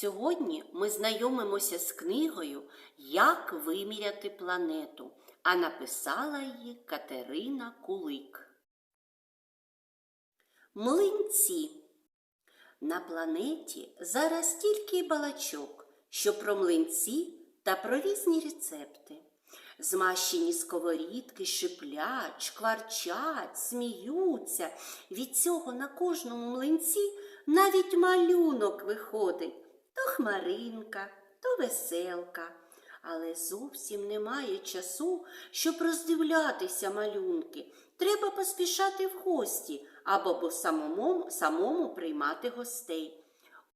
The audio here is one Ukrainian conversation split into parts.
Сьогодні ми знайомимося з книгою Як виміряти планету, а написала її Катерина Кулик. Млинці. На планеті зараз стільки балачок, що про млинці та про різні рецепти. Змащені сковорідки шиплять, шкварчать, сміються. Від цього на кожному млинці навіть малюнок виходить то хмаринка, то веселка. Але зовсім немає часу, щоб роздивлятися малюнки. Треба поспішати в гості або по самому, самому приймати гостей.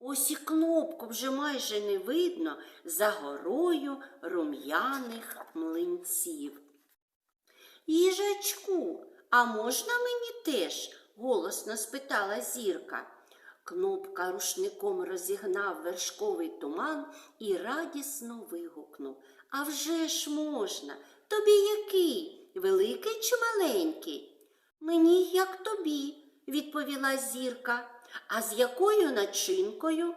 Ось і кнопку вже майже не видно за горою рум'яних млинців. Їжачку, а можна мені теж? голосно спитала зірка. Кнопка рушником розігнав вершковий туман і радісно вигукнув. А вже ж можна. Тобі який? Великий чи маленький? Мені як тобі, відповіла зірка. А з якою начинкою?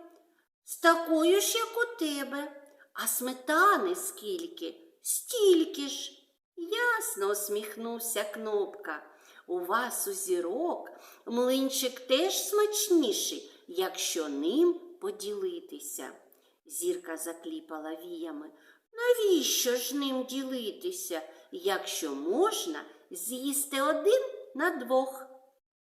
З такою ж, як у тебе. А сметани скільки? Стільки ж. Ясно, усміхнувся кнопка. У вас у зірок млинчик теж смачніший, якщо ним поділитися. Зірка закліпала віями. Навіщо ж ним ділитися, якщо можна з'їсти один на двох?